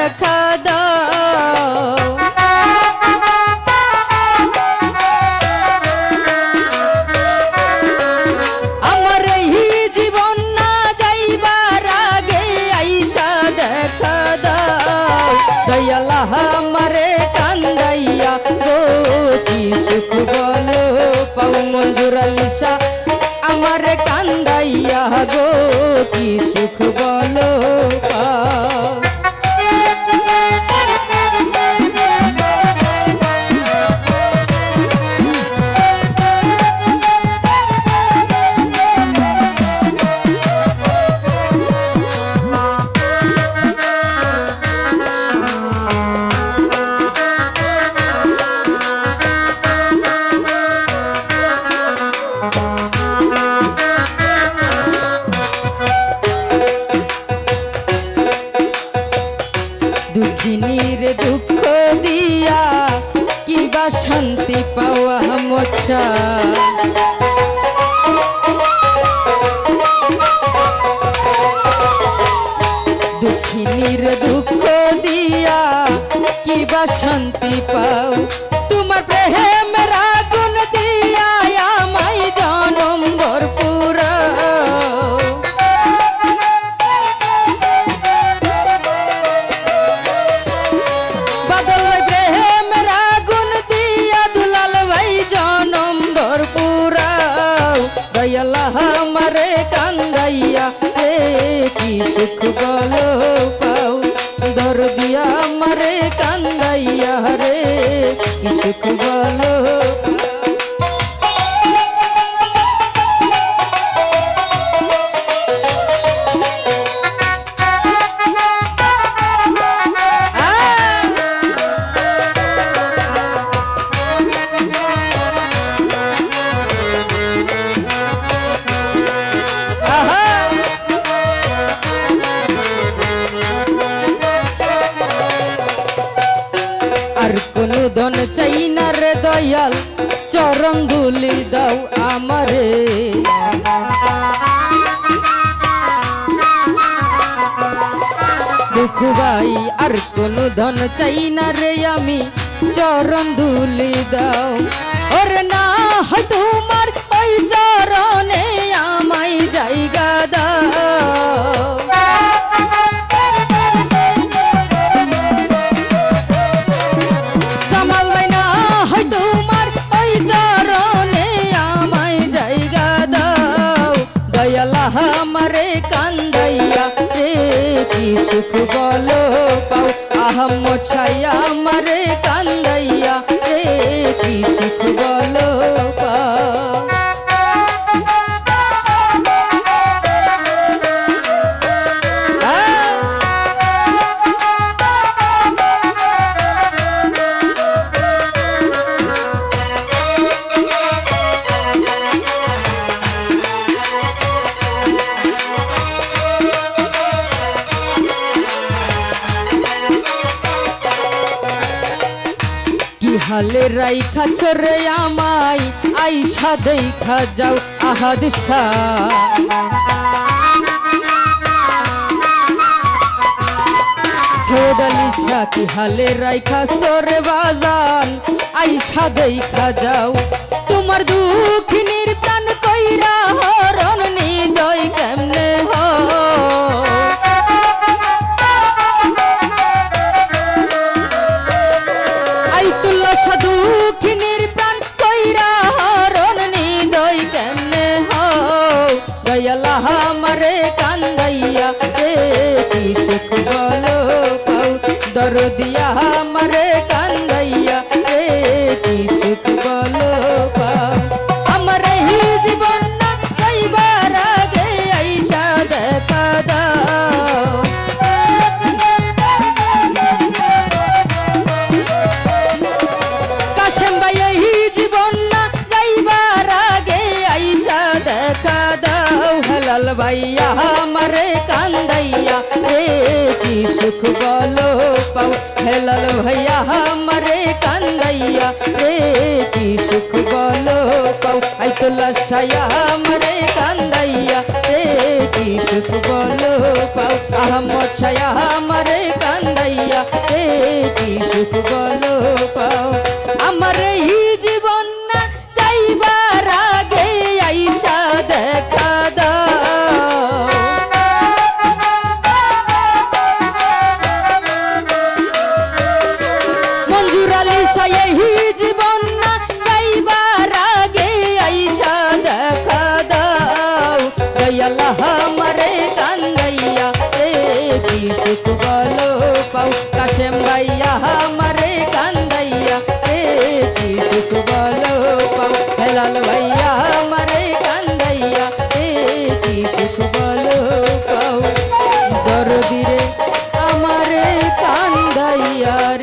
দেখা দাও। আমার এই জীবন না যাইবার আগে আইসা দেখা দাও। দয়ালা আমারে কান্দাইয়া গো কি সুখ বলো পাও মঞ্জুর আলিশা। আমারে কান্দাইয়া গো কি সুখ বলো দিয়া কিবা শান্তি পাওয়া মোছা দুঃখিনীর দুঃখ দিয়া, কিবা শান্তি পাও। তোমার প্রেমের আগুন দিয়া দয়াল্লা আমারে কান্দাইয়া রে কি সুখ বলো পাও? দরদিয়া আমারে কান্দাইয়া, রে কি সুখ বলো দুলি দাও আমারে। দুঃখ ভাই, আর কোন ধন চাই না রে আমি। চরণ দুলি দাও। ওর না হয় তোমার ওই চরণে। দয়ালা আমারে কান্দাইয়া রে কি সুখ বলো পাও। আহম ছাইয়া আমারে কান্দাইয়া রে কি সুখ বলো হালে রাইখা রে আমাই আইসা দেখা যাও আহাদ সৈয়দালিশা কি হালে রাইখা সরে বাজান, আইসা দেখা যাও, তোমার দুঃখিনীর আইতুল্লাহ সাধুখিনীর প্রাণ কইরা হরণ নিদয় কেমনে হও? আমারে কান্দাইয়া রে কি সুখ বলো পাও? দরদিয়া আমারে কান্দাইয়া রে কি সুখ বলো ভাইয়া আমারে কান্দাইয়া রে কি সুখ বলো পাও? হেলাল ভাইয়া আমারে কান্দাইয়া রে কি সুখ বলো পাও? আইতুল্লা সায়া, আমারে কান্দাইয়া রে কি সুখ বলো পাও? আহমদ ছায়া আমারে কান্দাইয়া সুখ বলো পাও? યાર